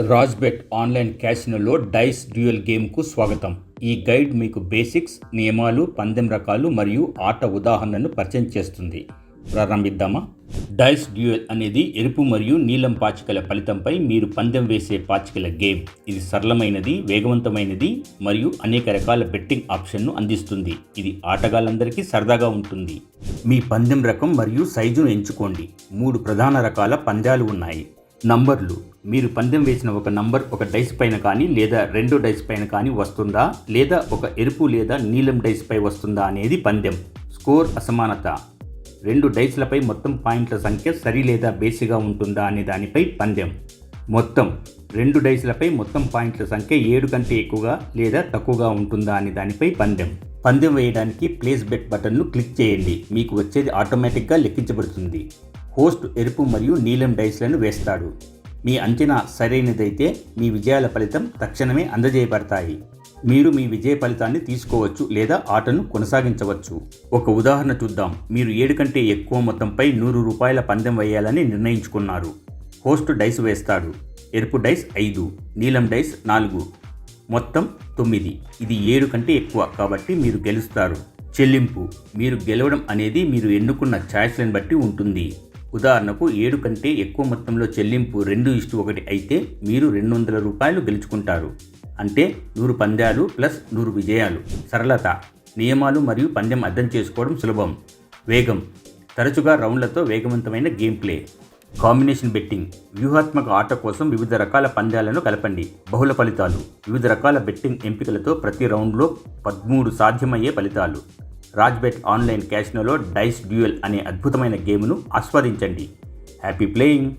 రాజ్బెట్ online క్యాసినోలో dice duel గేమ్కు స్వాగతం. ఈ గైడ్ మీకు బేసిక్స్ నియమాలు పందెం రకాలు మరియు ఆట ఉదాహరణను పరిచయం చేస్తుంది. ప్రారంభిద్దామా? డైస్ డ్యూయల్ అనేది ఎరుపు మరియు నీలం పాచికల ఫలితంపై మీరు పందెం వేసే పాచికల గేమ్. ఇది సరళమైనది వేగవంతమైనది మరియు అనేక రకాల బెట్టింగ్ ఆప్షన్ను అందిస్తుంది. ఇది ఆటగాళ్ళందరికీ సరదాగా ఉంటుంది. మీ పందెం రకం మరియు సైజును ఎంచుకోండి. మూడు ప్రధాన రకాల పందాలు ఉన్నాయి. నంబర్లు. మీరు పందెం వేసిన ఒక నంబర్ ఒక డైస్ పైన కానీ లేదా రెండు డైస్ పైన కానీ వస్తుందా? లేదా ఒక ఎరుపు లేదా నీలం డైస్ పై వస్తుందా అనేది పందెం. స్కోర్ అసమానత. రెండు డైస్లపై మొత్తం పాయింట్ల సంఖ్య సరి లేదా బేసిగా ఉంటుందా అనే దానిపై పందెం. మొత్తం. రెండు డైస్లపై మొత్తం పాయింట్ల సంఖ్య ఏడు కంటే ఎక్కువగా లేదా తక్కువగా ఉంటుందా అనే దానిపై పందెం. పందెం వేయడానికి ప్లేస్ బెట్ బటన్ను క్లిక్ చేయండి. మీకు వచ్చేది ఆటోమేటిక్గా లెక్కించబడుతుంది. హోస్ట్ ఎరుపు మరియు నీలం డైస్లను వేస్తాడు. మీ అంచనా సరైనదైతే మీ విజయాల ఫలితం తక్షణమే అందజేయబడతాయి. మీరు మీ విజయ ఫలితాన్ని తీసుకోవచ్చు లేదా ఆటను కొనసాగించవచ్చు. ఒక ఉదాహరణ చూద్దాం. మీరు ఏడు కంటే ఎక్కువ మొత్తంపై నూరు రూపాయల పందెం వేయాలని నిర్ణయించుకున్నారు. హోస్ట్ డైస్ వేస్తాడు. ఎరుపు డైస్ ఐదు నీలం డైస్ నాలుగు మొత్తం తొమ్మిది. ఇది ఏడు కంటే ఎక్కువ కాబట్టి మీరు గెలుస్తారు. చెల్లింపు. మీరు గెలవడం అనేది మీరు ఎన్నుకున్న ఛాయిస్లను బట్టి ఉంటుంది. ఉదాహరణకు ఏడు కంటే ఎక్కువ మొత్తంలో చెల్లింపు రెండు ఇష్టు ఒకటి అయితే మీరు రెండు వందల రూపాయలు గెలుచుకుంటారు. అంటే నూరు పందాలు ప్లస్ నూరు విజయాలు. సరళత. నియమాలు మరియు పందెం అర్థం చేసుకోవడం సులభం. వేగం. తరచుగా రౌండ్లతో వేగవంతమైన గేమ్ ప్లే. Combination betting. వ్యూహాత్మక ఆట కోసం వివిధ రకాల పందాలను కలపండి. బహుళ ఫలితాలు. వివిధ రకాల బెట్టింగ్ ఎంపికలతో ప్రతి రౌండ్లో పదమూడు సాధ్యమయ్యే ఫలితాలు. రాజ్బెట్ ఆన్లైన్ క్యాసినోలో డైస్ డ్యూయల్ అనే అద్భుతమైన గేమ్ను ఆస్వాదించండి. Happy playing!